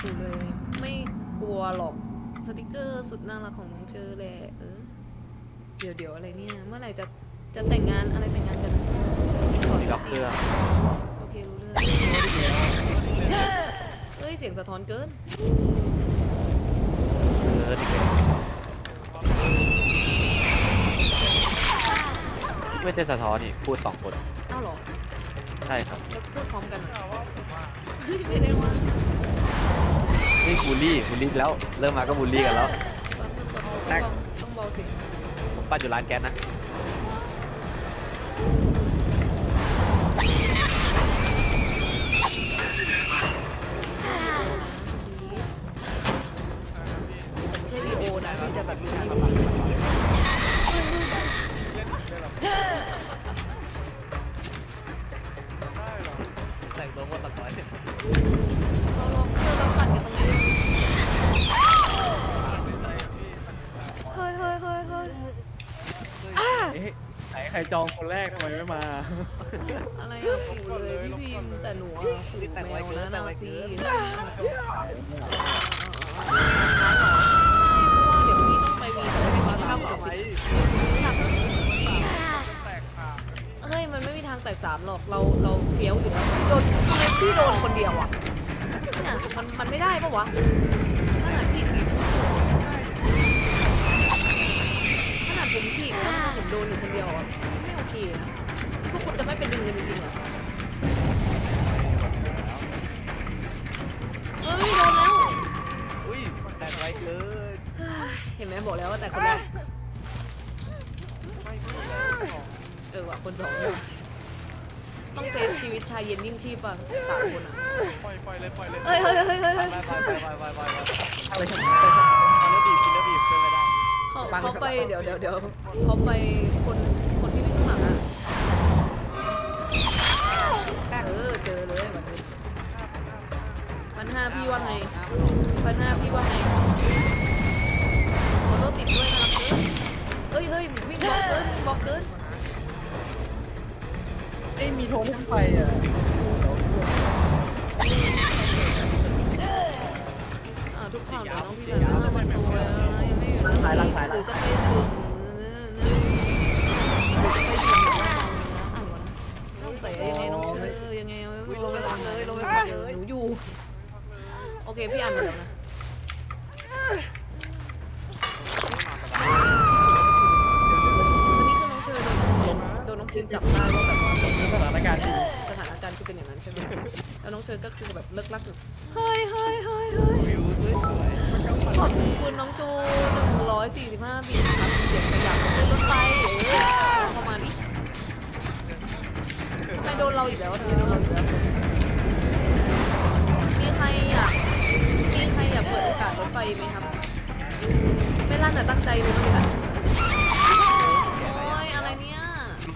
ถูเลย ไม่กลัวหรอกสติกเกอร์สุดน่ารักของน้องเชอแหละเออเดี๋ยวเดี๋ยวอะไรเนี่ยเมื่อไหร่จะจะแต่งงานอะไรแต่งงานกันมีล็อกเครื่องโอเครู้เรื่องเอ้ยเสียงสะท้อนเกินเออนี่ไม่ใช่สะท้อนนี่พูดสองคนอ้าวเหรอใช่ครับแล้วพูดพร้อมกันเหรอเฮ้ยไม่ได้ว่า นี่บูลลี่บูลลี่แล้ว เริ่มมาก็บูลลี่กันแล้ว ต้องต้องต้องต้องเบาเสียงผมปั้นอยู่ร้านแก๊สนะ รจองคนแรกทำไมไม่มา อะไรอะขู่เลยพี่พิมพ์แต่หนูอะขู่แมวนะนาตีเพราะว่าเดี๋ยวพี่ต้องไปวีแต่ไม่ไปกินข้าวกับพี่เฮ้ยมันไม่มีทางแตกสามหรอกเราเราเฟี้ยวอยู่แล้วโดนทำไมพี่โดนคนเดียวอะเนี่ยมันมันไม่ได้ปะวะ ฉีกแล้วผมโดนอยู่คนเดียวอะไม่โอเคนะพวกคุณจะไม่เป็นดึงกันจริงๆเหรอเฮ้ยโดนแล้วอุ้ยแต่ไวเกินเห็นไหมบอกแล้วว่าแต่คนแรกเออว่ะคนสองเนี่ยต้องเซฟชีวิตชายเย็นยิ่งชีพอะสามคนอะปล่อยปล่อยเลยปล่อยเลยเฮ้ยเฮ้ยเฮ้ยเฮ้ยเฮ้ย ไปไปไปไปไปอะไรฉันกิน เขาเขาไปเดี๋ยวเดี๋ยวเดี๋ยวเขาไปคนคนที่วิ่งข้างหลังอะเออเจอเลยวันนี้พันห้าพี่ว่าไงพันห้าพี่ว่าไงขอโทษติดด้วยนะครับเอ้ยเฮ้ยวิ่งบล็อกเกินบล็อกเกินเอ้ยมีโทรขึ้นไปอะอ่าทุกข่าวเดี๋ยวน้องพี่แบบจะมาตัวแล้วนะยังไม่อยู่นะ หรือจะไปดื่มหรือจะไปดื่มนะต้องใส่ยังไงน้องเชื่อยังไงลงไปเลยลงไปเลยหนูอยู่ โอเคพี่อ่านหมดแล้วนะวันนี้คือน้องเชยโดนโดนน้องพิมจับได้ว่าแบบว่าสถานการณ์สถานการณ์คือเป็นอย่างนั้นใช่ไหมแล้วน้องเชยก็คือแบบเลิกลักแบบเฮ้ยเฮ้ยเฮ้ยเฮ้ยขอบคุณน้องจู 145ปีนะครับเสียงขยับขึ้นรถไฟเออเข้ามาดิทำไมโดนเราอีกแล้วทำไมโดนเราอีกแล้วมีใครอยากมีใครอยากเปิดโอกาสรถไฟไหมครับ ไม่ลั่นแต่ตั้งใจเลยใช่ไหมคะโอ้ยอะไรเนี่ย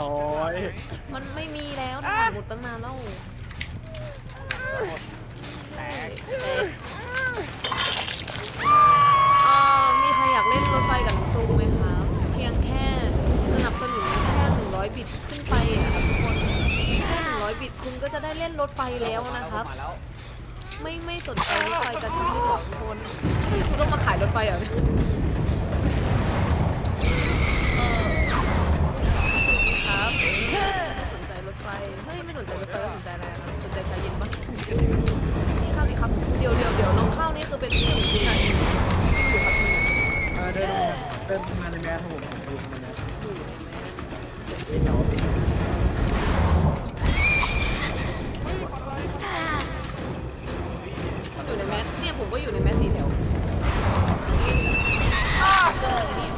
น้ยมันไม่มีแล้วถ่ายหมดตั้งนานแล้วแตก รถไฟกับน้องจูไหมครับเพียงแค่สนับสนุนแค่ 100 บิตขึ้นไปอะครับทุกคนแค่100 บิตคุณก็จะได้เล่นรถไฟแล้วนะครับ ไม่ไม่สนใจรถไฟกันสักนิดหรอกคนคุณต้องมาขายรถไฟเหรอเนี่ยครับไม่สนใจรถไฟเฮ้ยไม่สนใจรถไฟแล้วสนใจอะไรอะครับสนใจชาเย็นปะนี่ข้าวดีครับเดี๋ยวเดี๋ยวเดี๋ยวน้องข้าวนี่คือเป็นผู้หญิงที่ไหนอยู่ครับ เออเดินมาเดินมาในแมสครับผมดูทำไมนะอยู่ในแม่เดี๋ยวอยู่ในแมสเนี่ยผมก็อยู่ในแมสสีแถวเกินไปนี่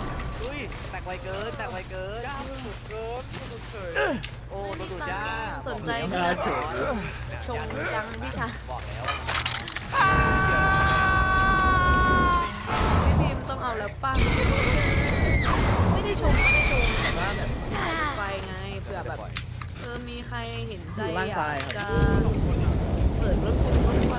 อุ้ยแตกไวเกินแตกไวเกินย่ามันหลุดเกินมันหลุดเฉยโอ้โดนดูดย่าสนใจไหมมาเฉยชงจังพี่ชายบอกแล้ว เอาแล้วป้าไม่ได้ชมไม่ได้ชมแต่ว่าแบบไปไงเผื่อแบบเออมีใครเห็นใจอยากจะเปิดรถผมรถไฟ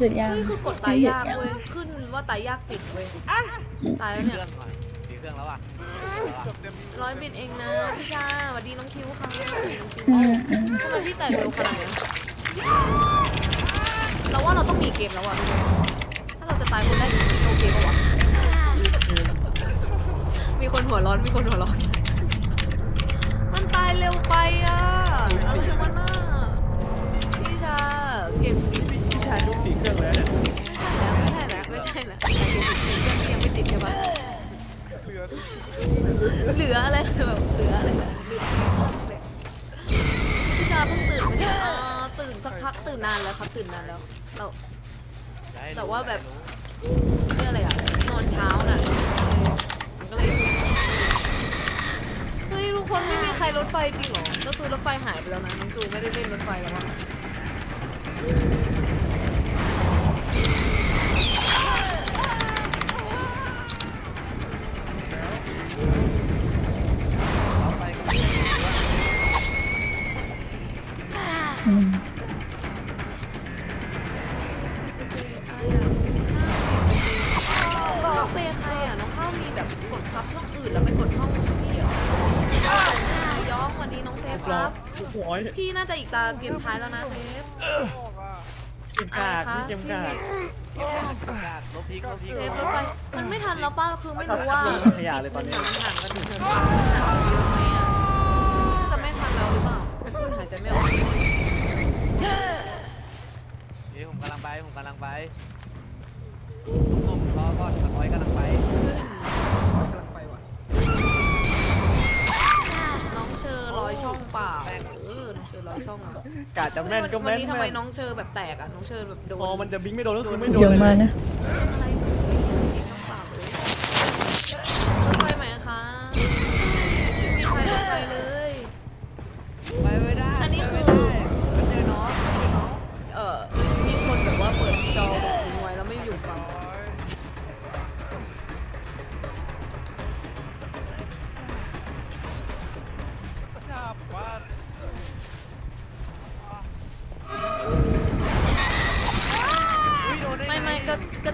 สุดยังเฮ้ยคือกดตายยากเว้ย ขึ้นว่าตายยากติดเว้ยตายแล้วเคเนี่ยรื่องก่อนสีเครื่องแล้วอะจบเต็มร้อยบิตเองนะพี่ชาสวัสดีน้องคิวค่ะน้องคิวอืมอืมทำไมพี่แตกเร็วขนาดนี้เราว่าเราต้องมีเกมแล้วอะทุกคนถ้าเราจะตายคนแรกโอเคปะวะมีคนหัวร้อน มีคนหัวร้อน มันตายเร็วไปอะ เหลืออะไรแบบเหลืออะไรแบบเหลือพี่ชาเพิ่งตื่นมาเนี่ยอ๋อตื่นสักพักตื่นนานแล้วครับตื่นนานแล้วเรา แต่ว่าแบบเรื่ออะไรอะนอนเช้าน่ะมันก็เลยเฮ้ยทุกคนไม่มีใครรถไฟจริงเหรอก็คือรถไฟหายไปแล้วนะน้องจูไม่ได้เล่นรถไฟแล้วอะ นี้น้องเซฟครอรับโอ้ยพี่น่าจะอีกตาเกมท้ายแล้วนะเซฟออกอะเกมกากนี่เกมกากกากลบพีกลบพีกเซฟรถไฟมันไม่ทันแล้วป้าคือไม่รู้ว่าขยะเลยตอนนี้มันห่างกันถึงห่างกันเยอะไหมอะน่าจะไม่ทันแล้วหรือเปล่าพูดหายใจไม่ออกนี่ผมกำลังไปผมกำลังไปผมรอก่อนสกอยกำลังไปก เปล่าเออน้องเชอร์ร้อยช่องอะกาจะแม่นก็วัแม่นนี้ทำไมแม่นน้องเชอร์แบบแตกอะน้องเชอร์แบบโดน พอมันจะบิงไม่โดนก็คือไม่โดเดี๋ยนวเลมายนะ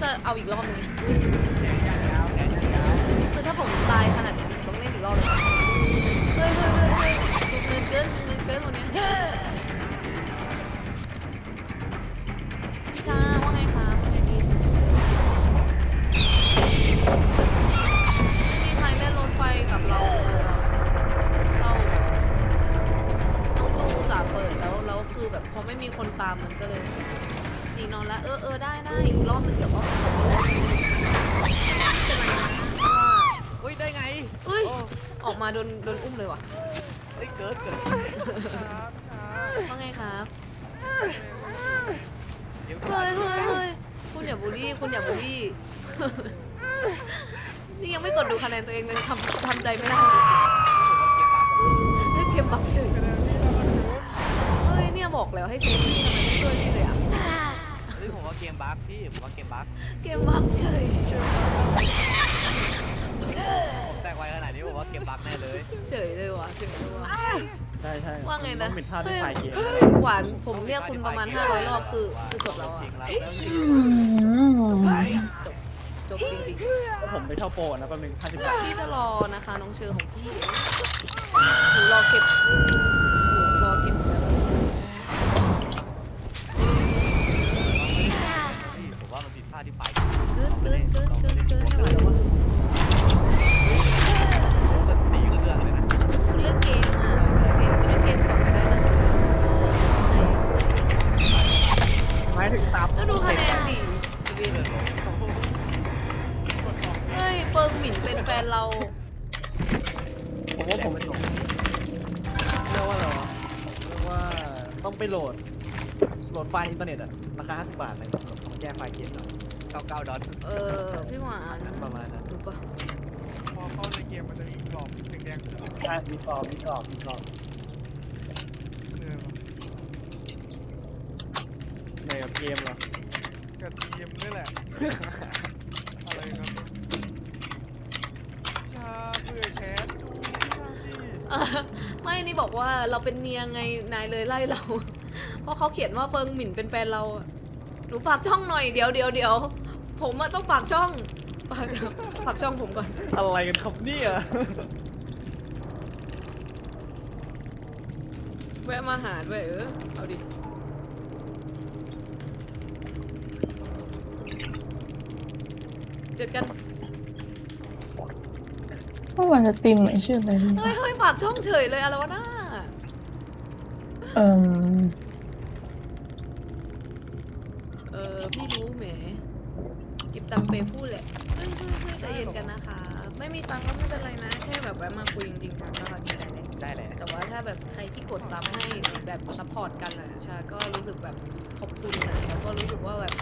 จะเอาอีกรอบหนึงคือถ้าผมตายขนาดเนี้ยผมต้องเล่นอีกรอบเลยเฮ้ยเฮ้ยเฮ้ยเฮ้ยจุกเงินเกินจุกเงินเกินคนเนี้ยพี่ชาว่าไงคะว่าไงดีไม่มีใครเล่นรถไฟกับเราเลยอะเศร้าน้องจูอุตสาห์เปิดแล้วแล้วคือแบบพอไม่มีคนตามมันก็เลยหนีนอนแล้ว เออเออได้ได้อีกรอบหนึงเดี๋ยวก็ มาโดนโดนอุ้มเลยว่ะเฮ้ยเกิดเกิดชาบชาบว่าไงครับเดี๋ยวเฮ้ยเฮ้ยเฮ้ยคุณอย่าบูลลี่คุณอย่าบูลลี่ นี่ยังไม่กดดูคะแนนตัวเองเลยทำทำใจไม่ได้เฮ้ยเกมบักเฉยเฮ้ยเนี่ยบอกแล้วให้เซฟพี่ทำไมไม่ช่วยพี่เลยอะเฮ้ยผมว่าเกมบั๊กพี่ผมว่าเกมบั๊กเกมบักเฉยผมแตก ไวขนาดนี้ผมว่าเกมบั๊กแน่เลย เฉยเลยว่ะเฉยเลยว่ะ ใช่ใช่ว่าไงนะ ต้องเป็นท่าที่ถ่ายเกมหวานผมเรียกคุณประมาณ 500 รอบคือคือจบแล้วอะจริงแล้วอืมจบจบจริงก็ผมไปเช่าโปรนะแป๊บนึง50บาทๆพี่จะรอนะคะน้องเชอของพี่หนูรอเก็บหนูรอเก็บแบบพี่ผมว่ามันผิดพลาดที่ไปเกินเกินเกินเไปโหลด โหลดไฟล์อินเทอร์เน็ตอะราคา 50 บาทเลยผมแก้ไฟล์เกมหน่อยเก้าเก้าดอทเออ พี่หวานประมาณนั้นดูปะพอเข้าในเกมมันจะมีกรอบแดงๆขึ้นมาใช่มีกรอบมีกรอบมีกรอบเหนื่อยว่ะในกับเกมเหรอกับทีมนี่แหละ อะไรครับชาเบื่อแคสดูชาพี่เออ ไม่นี่บอกว่าเราเป็นเนียไงนายเลยไล่เรา เพราะเขาเขียนว่าเฟิงหมิ่นเป็นแฟนเราอะหนูฝากช่องหน่อยเดี๋ยวเดี๋ยวเดี๋ยวผมอะต้องฝากช่องฝากฝากช่องผมก่อน อะไรกันครับเนี่ยแวะมาหาด้วยเออเอาดิ เจอกัน เมื่อวานจะตีมเหมือนชื่ออะไรดีเฮ้ยวะเฮ้ยฝากช่องเฉยเลยอะไรวะน่าเอ่มเออพี่รู้แหมเก็บตังค์ไปพูดแหละเฮ้ยเฮ้ยเฮ้ยใจเย็นกันนะคะ ไม่มีตังค์ก็ไม่เป็นไรนะ แค่แบบแวะมาคุยจริงๆค่ะก็ดีใจเลย ได้แหละ แต่ว่าถ้าแบบใครที่กดซับให้หรือแบบซัพพอร์ตกันอะชาก็รู้สึกแบบขอบคุณนะแล้วก็รู้สึกว่าแบบ